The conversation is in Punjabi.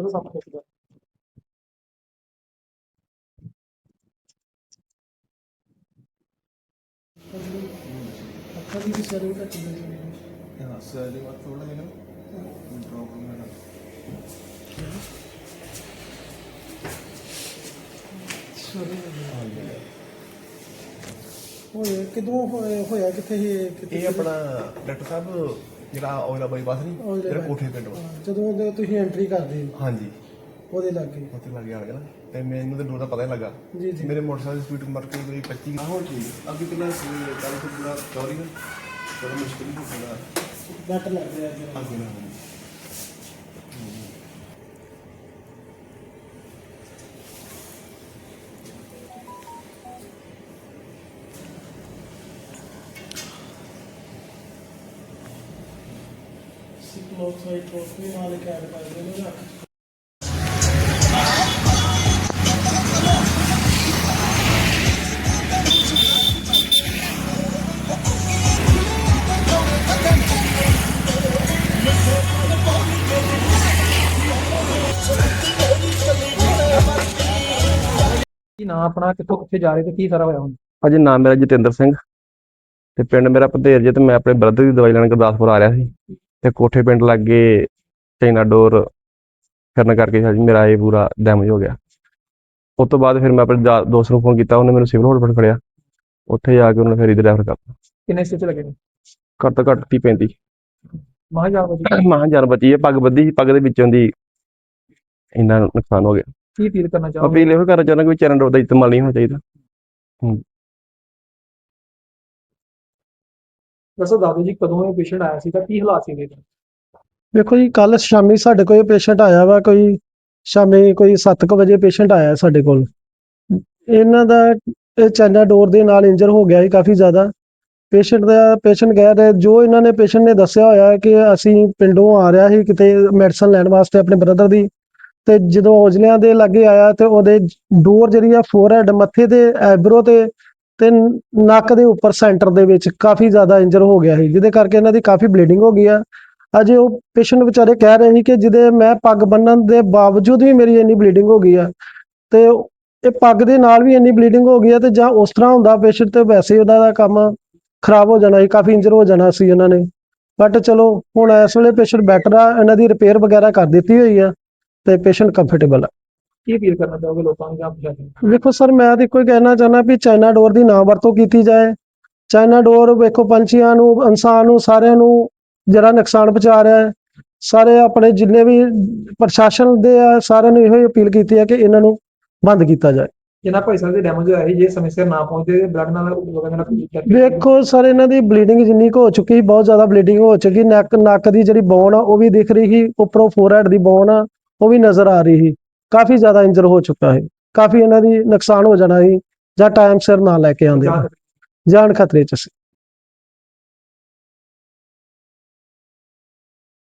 ਜਦੋਂ ਸਭ ਕੁਝ ਦਾ। ਅੱਖਾਂ ਹਾਂ ਥੋੜਾ ਜਿਹਾ ਪ੍ਰੋਬਲਮ ਹੈ ਹੋਇਆ ਕਿਦੋਂ ਹੋਇਆ ਇਹ? ਕਿੱਥੇ ਇਹ ਆਪਣਾ ਡਾਕਟਰ ਸਾਹਿਬ ਜਿਹੜਾ ਔਲਾ ਬਾਈਪਾਸ ਨਹੀਂ ਔਜਲਾ ਜਿਹੜਾ ਕੋਠੇ ਪਿੰਡ ਵਾ। ਹਾਂ, ਜਦੋਂ ਉਹਦੇ ਤੁਸੀਂ ਐਂਟਰੀ ਕਰਦੇ ਹੋ। ਹਾਂਜੀ। ਉਹਦੇ ਲਾਗੇ। ਉੱਥੇ ਲੱਗ ਗਿਆ ਨਾ। ਤੇ ਮੈਨੂੰ ਤੇ ਡੋਰ ਦਾ ਪਤਾ ਹੀ ਲੱਗਾ। ਜੀ ਜੀ। ਮੇਰੇ ਮੋਟਰਸਾਈਕਲ ਦੀ ਸਪੀਡ ਮਾਰ ਕੇ ਕੋਈ 25 ਹਾਂ ਹੋ ਠੀਕ। ਅੱਗੇ ਪਹਿਲਾਂ ਕੱਲ ਤੋਂ ਪੂਰਾ ਚੌਰੀ ਨਾ। ਥੋੜਾ ਮੁਸ਼ਕਿਲ ਹੋ ਗਿਆ ਘੱਟ ਲੱਗ ਰਿਹਾ ਜੀ। ਅੱਗੇ ਨਾ। ਸਿਕਲੋਕਸਾਈਡ ਟ੍ਰੋਫੀ ਨਾਲ ਇੱਕ ਐਡ ਕਰ ਦਿੰਦੇ ਨਾ ਕੀ ਨਾਂ ਆਪਣਾ? ਕਿੱਥੋਂ ਕਿੱਥੇ ਜਾ ਰਹੇ ਤੇ ਕੀ ਸਾਰਾ ਹੋਇਆ ਹੁਣ? ਅਜੇ ਨਾਮ ਮੇਰਾ ਜਤਿੰਦਰ ਸਿੰਘ ਤੇ ਪਿੰਡ ਮੇਰਾ ਪਧੇਰ ਜੇ ਤੇ ਮੈਂ ਆਪਣੇ ਬ੍ਰਦਰ ਦੀ ਦਵਾਈ ਲੈਣ ਗੁਰਦਾਸਪੁਰ ਆ ਰਿਹਾ ਸੀ। ਤੇ ਕੋਠੇ ਪਿੰਡ ਲੱਗੇ ਚਾਈਨਾ ਡੋਰ ਕਰਨ ਕਰਕੇ ਜੀ ਮੇਰਾ ਇਹ ਪੂਰਾ ਡੈਮੇਜ ਹੋ ਗਿਆ। ਉਸ ਤੋਂ ਬਾਅਦ ਫਿਰ ਮੈਂ ਆਪਣੇ ਦੋਸਤ ਨੂੰ ਫੋਨ ਕੀਤਾ ਉਹਨੇ ਮੈਨੂੰ ਸਿਵਲ ਹਸਪਤਾਲ ਖੜਿਆ ਉੱਥੇ ਜਾ ਕੇ ਉਹਨੇ ਫਿਰ ਇਹਦੇ ਰੈਫਰ ਕਰਤਾ। ਕਿੰਨੇ ਸਟਿਚ ਲੱਗੇ ਨੇ? ਘੱਟ ਤੋਂ ਘੱਟ 30 35 ਮਹਾਂ ਜਾ ਵਜੀ ਮਾਂ ਜਾਨ ਬਚੀ ਹੈ ਪੱਗ ਬੱਧੀ ਸੀ, ਪੱਗ ਦੇ ਵਿੱਚੋਂ ਦੀ ਇੰਨਾ ਨੁਕਸਾਨ ਹੋ ਗਿਆ। ਕੀ ਅਪੀਲ ਕਰਨਾ ਚਾਹੋਗੇ? ਅਪੀਲ ਇਹੋ ਕਰਨਾ ਚਾਹੁੰਦਾ ਕਿ ਚਰਨ ਡੋਰ ਦਾ ਇਸਤੇਮਾਲ ਨਹੀਂ ਹੋਣਾ ਚਾਹੀਦਾ। ਦੱਸੋ ਦਾਦੂ ਜੀ, ਕਦੋਂ ਇਹ ਪੇਸ਼ੈਂਟ ਆਇਆ ਸੀ ਤਾਂ ਕੀ ਹਾਲਾਤ ਸੀ ਇਹਦੇ ਵੇਖੋ ਜੀ ਕੱਲ ਸ਼ਾਮੀ ਸਾਡੇ ਕੋਲ ਪੇਸ਼ੈਂਟ ਆਇਆ ਵਾ, ਕੋਈ ਸ਼ਾਮੀ ਕੋਈ 7:00 ਵਜੇ ਪੇਸ਼ੈਂਟ ਆਇਆ ਸਾਡੇ ਕੋਲ। ਇਹਨਾਂ ਦਾ ਇਹ ਚਾਈਨਾ ਡੋਰ ਦੇ ਨਾਲ ਇੰਜਰ ਹੋ ਗਿਆ ਸੀ ਕਾਫੀ ਜ਼ਿਆਦਾ। ਪੇਸ਼ੈਂਟ ਦਾ ਪੇਸ਼ੈਂਟ ਕਹਿ ਰਿਹਾ, ਜੋ ਇਹਨਾਂ ਨੇ ਪੇਸ਼ੈਂਟ ਨੇ ਦੱਸਿਆ ਹੋਇਆ ਕਿ ਅਸੀਂ ਪਿੰਡੋਂ ਆ ਰਿਹਾ ਸੀ, ਕਿਤੇ ਮੈਡੀਸਨ ਲੈਣ ਵਾਸਤੇ ਆਪਣੇ ਬ੍ਰਦਰ ਦੀ। ਤੇ ਜਦੋਂ ਔਜਲਿਆਂ ਦੇ ਲਾਗੇ ਆਇਆ ਤੇ ਉਹਦੇ ਡੋਰ ਜਿਹੜੀ ਆ ਫੋਰਹੈਡ ਮੱਥੇ ਤੇ ਐਬਰੋ ਤੇ ਤੇ ਨੱਕ ਦੇ ਉੱਪਰ ਸੈਂਟਰ ਦੇ ਵਿੱਚ ਕਾਫੀ ਜ਼ਿਆਦਾ ਇੰਜਰ ਹੋ ਗਿਆ ਸੀ, ਜਿਹਦੇ ਕਰਕੇ ਇਹਨਾਂ ਦੀ ਕਾਫੀ ਬਲੀਡਿੰਗ ਹੋ ਗਈ ਆ। ਅਜੇ ਉਹ ਪੇਸ਼ੈਂਟ ਵਿਚਾਰੇ ਕਹਿ ਰਹੇ ਸੀ ਕਿ ਜਿਹਦੇ ਮੈਂ ਪੱਗ ਬੰਨਣ ਦੇ ਬਾਵਜੂਦ ਵੀ ਮੇਰੀ ਇੰਨੀ ਬਲੀਡਿੰਗ ਹੋ ਗਈ ਆ, ਤੇ ਇਹ ਪੱਗ ਦੇ ਨਾਲ ਵੀ ਇੰਨੀ ਬਲੀਡਿੰਗ ਹੋ ਗਈ ਆ ਤੇ ਜਾਂ ਉਸ ਤਰ੍ਹਾਂ ਹੁੰਦਾ ਪੇਸ਼ੈਂਟ ਤੇ ਵੈਸੇ ਹੀ ਉਹਨਾਂ ਦਾ ਕੰਮ ਖਰਾਬ ਹੋ ਜਾਣਾ ਸੀ, ਕਾਫੀ ਇੰਜਰ ਹੋ ਜਾਣਾ ਸੀ ਇਹਨਾਂ ਨੇ। ਬਟ ਚਲੋ, ਹੁਣ ਇਸ ਵੇਲੇ ਪੇਸ਼ੈਂਟ ਬੈਟਰ ਆ, ਇਹਨਾਂ ਦੀ ਰਿਪੇਅਰ ਵਗੈਰਾ ਕਰ ਦਿੱਤੀ ਹੋਈ ਆ, ਤੇ ਪੇਸ਼ੈਂਟ ਕੰਫਰਟੇਬਲ ਆ। ਕੀ ਅਪੀਲ ਕਰਨਾ ਚਾਹੋਗੇ ਲੋਕਾਂ ਨੂੰ ਜਾਂ ਪ੍ਰਸ਼ਾਸਨ? ਵੇਖੋ ਸਰ ਮੈਂ ਤਾਂ ਇੱਕੋ ਹੀ ਕਹਿਣਾ ਚਾਹੁੰਦਾ ਵੀ ਚਾਈਨਾ ਡੋਰ ਦੀ ਨਾ ਵਰਤੋਂ ਕੀਤੀ ਜਾਏ। ਚਾਈਨਾ ਡੋਰ ਵੇਖੋ ਪੰਛੀਆਂ ਨੂੰ ਇਨਸਾਨ ਨੂੰ ਸਾਰਿਆਂ ਨੂੰ ਜਿਹੜਾ ਨੁਕਸਾਨ ਪਹੁੰਚਾ ਰਿਹਾ ਹੈ। ਸਾਰੇ ਆਪਣੇ ਜਿੰਨੇ ਵੀ ਪ੍ਰਸ਼ਾਸਨ ਦੇ ਆ ਸਾਰਿਆਂ ਨੂੰ ਇਹੋ ਹੀ ਅਪੀਲ ਕੀਤੀ ਹੈ ਕਿ ਇਹਨਾਂ ਨੂੰ ਬੰਦ ਕੀਤਾ ਜਾਏ। ਜਿਨ੍ਹਾਂ ਭਾਈ ਸਾਹਿਬ ਦੇ ਡੈਮੇਜ ਹੋਇਆ ਸੀ ਜੇ ਸਮੇਂ ਸਿਰ ਨਾ ਪਹੁੰਚਦੇ ਬਲੱਡ ਨਾਲ ਲੋਕਾਂ ਨਾਲ ਵੇਖੋ ਸਰ ਇਹਨਾਂ ਦੀ ਬਲੀਡਿੰਗ ਜਿੰਨੀ ਕੁ ਹੋ ਚੁੱਕੀ ਬਹੁਤ ਜ਼ਿਆਦਾ ਬਲੀਡਿੰਗ ਹੋ ਚੁੱਕੀ ਨੱਕ ਨੱਕ ਦੀ ਜਿਹੜੀ ਬੋਨ ਆ ਉਹ ਵੀ ਦਿਖ ਰਹੀ ਸੀ ਉੱਪਰੋਂ ਫੋਰਹੈਡ ਦੀ ਬੋਨ ਆ ਉਹ ਵੀ ਨਜ਼ਰ ਆ ਰਹੀ ਸੀ। ਕਾਫੀ ਜ਼ਿਆਦਾ ਇੰਜਰ ਹੋ ਚੁੱਕਾ ਹੈ। ਕਾਫੀ ਇਹਨਾਂ ਦੀ ਨੁਕਸਾਨ ਹੋ ਜਾਣਾ ਸੀ ਜਾਂ ਟਾਈਮ ਸਿਰ ਨਾ ਲੈ ਕੇ ਆਉਂਦੇ। ਜਾਨ ਖਤਰੇ ਚ ਸੀ।